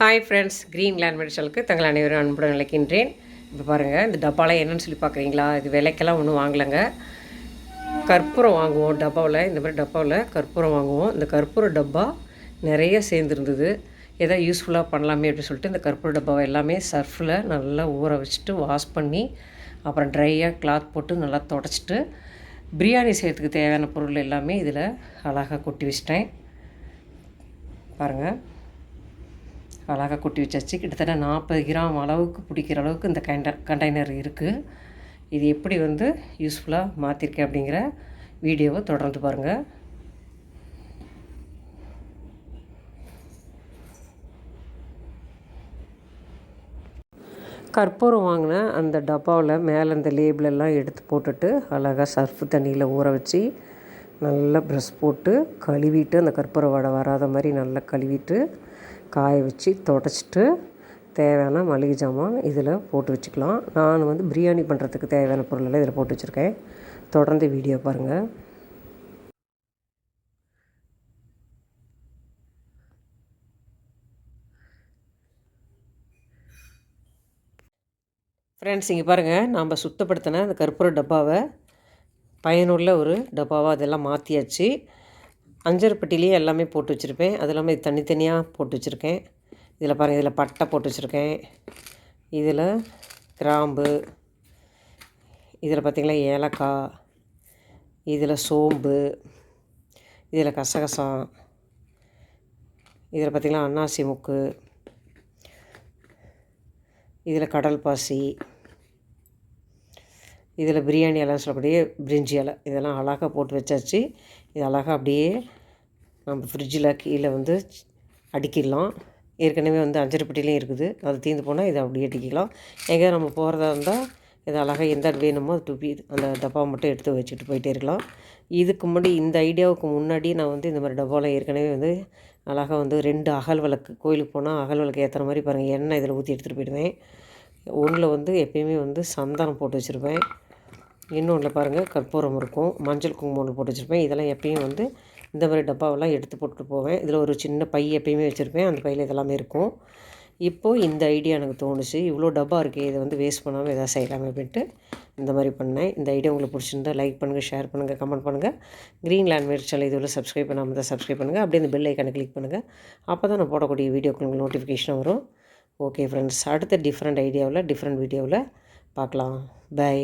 Hi friends green land மெடிசலுக்கு தங்கள் அனைவரும் அன்புடன் நினைக்கின்றேன் இப்போ பாருங்கள் இந்த டப்பாலாம் என்னென்னு சொல்லி பார்க்குறீங்களா? இது விலைக்கெல்லாம் ஒன்றும் வாங்கலைங்க. கற்பூரம் வாங்குவோம் டப்பாவில் இந்த மாதிரி டப்பாவில் கற்பூரம் வாங்குவோம். இந்த கற்பூர டப்பா நிறைய சேர்ந்துருந்தது. எதாவது யூஸ்ஃபுல்லாக பண்ணலாமே அப்படின்னு சொல்லிட்டு இந்த கற்பூர டப்பாவை எல்லாமே சர்ஃபில் நல்லா ஊற வச்சுட்டு வாஷ் பண்ணி அப்புறம் ட்ரையாக கிளாத் போட்டு நல்லா தொடச்சிட்டு பிரியாணி செய்கிறதுக்கு தேவையான பொருள் எல்லாமே இதில் அழகாக கொட்டி வச்சிட்டேன். பாருங்கள் அழகாக கொட்டி வச்சாச்சு. கிட்டத்தட்ட நாற்பது கிராம் அளவுக்கு பிடிக்கிற அளவுக்கு இந்த கண்ட கண்டெய்னர் இருக்குது இது எப்படி வந்து யூஸ்ஃபுல்லாக மாற்றிருக்கேன் அப்படிங்கிற வீடியோவை தொடர்ந்து பாருங்கள் கற்பூரம் வாங்கின அந்த டப்பாவில் மேலே அந்த லேபிளெல்லாம் எடுத்து போட்டுட்டு அழகாக சர்ஃப் தண்ணியில் ஊற வச்சு நல்லா ப்ரெஷ் போட்டு கழுவிட்டு அந்த கற்பூர வடை வராத மாதிரி நல்லா கழுவிட்டு காய வச்சு தொடச்சிட்டு தேவையான மளிகை ஜாமான் இதில் போட்டு வச்சுக்கலாம். நான் வந்து பிரியாணி பண்ணுறதுக்கு தேவையான பொருளெல்லாம் இதில் போட்டு வச்சுருக்கேன். தொடர்ந்து வீடியோ பாருங்கள் ஃப்ரெண்ட்ஸ் இங்கே பாருங்கள் நாம் சுத்தப்படுத்தின அந்த கற்பூர டப்பாவை பயனுள்ள ஒரு டப்பாவாக அதெல்லாம் மாற்றியாச்சு அஞ்சரைப்பட்டிலேயே எல்லாமே போட்டு வச்சுருப்பேன். அது இல்லாமல் இது தனித்தனியாக போட்டு வச்சுருக்கேன். இதில் பாருங்கள் இதில் பட்டை போட்டு வச்சுருக்கேன். இதில் கிராம்பு இதில் பார்த்திங்களா ஏலக்காய் இதில் சோம்பு இதில் கசகசம் இதில் பார்த்திங்கன்னா அன்னாசி முக்கு இதில் கடல் பாசி இதில் பிரியாணி எல்லாம் சொல்லக்கூடிய பிரிஞ்சி இலை. இதெல்லாம் அழகாக போட்டு வச்சாச்சு. இது அழகாக அப்படியே நம்ம ஃப்ரிட்ஜில் கீழே வந்து அடிக்கிடலாம். ஏற்கனவே வந்து அஞ்சரைப்பட்டிலையும் இருக்குது. அது தீர்ந்து போனால் இதை அப்படியே அடிக்கலாம் எங்கேயா நம்ம போகிறதா இருந்தால் இதை அழகாக எந்த வேணுமோ அது துப்பி அந்த டப்பாவை மட்டும் எடுத்து வச்சுட்டு போயிட்டே இருக்கலாம். இதுக்கு முன்னாடி இந்த ஐடியாவுக்கு முன்னாடி நான் வந்து இந்த மாதிரி டப்பாவில் ஏற்கனவே வந்து அழகாக வந்து ரெண்டு அகல் விளக்கு கோயிலுக்கு போனால் அகல் விளக்கு ஏற்றுற மாதிரி பாருங்கள் எண்ணெய் இதில் ஊற்றி எடுத்துகிட்டு போயிடுவேன். ஒன்றில் வந்து எப்பயுமே வந்து சந்தனம் போட்டு வச்சுருப்பேன். இன்னொன்றில் பாருங்கள் கற்பூரம் இருக்கும். மஞ்சள் குங்குமம் போட்டு வச்சுருப்பேன். இதெல்லாம் எப்பயும் வந்து இந்த மாதிரி டப்பாவெல்லாம் எடுத்து போட்டுட்டு போவேன். இதில் ஒரு சின்ன பை எப்பயுமே வச்சுருப்பேன். அந்த பையில் இதெல்லாமே இருக்கும். இப்போது இந்த ஐடியா எனக்கு தோணுச்சு. இவ்வளோ டப்பா இருக்குது இதை வந்து வேஸ்ட் பண்ணாமல் எதாவது செய்யலாமே அப்படின்ட்டு இந்த மாதிரி பண்ணேன். இந்த ஐடியா உங்களுக்கு பிடிச்சிருந்தா லைக் பண்ணுங்கள் ஷேர் பண்ணுங்கள் கமெண்ட் பண்ணுங்கள் க்ரீன் லேண்ட் சேனல் இதுவில் சப்ஸ்கிரைப் பண்ணாமல் தான் சப்ஸ்கிரைப் பண்ணுங்கள் அப்படியே இந்த பெல் ஐக்கானை கிளிக் பண்ணுங்கள் அப்போ தான் நான் போடக்கூடிய வீடியோக்கு உங்களுக்கு நோட்டிஃபிகேஷன் வரும். ஓகே ஃப்ரெண்ட்ஸ் அடுத்த டிஃப்ரெண்ட் ஐடியாவில் டிஃப்ரெண்ட் வீடியோவில் பார்க்கலாம். பை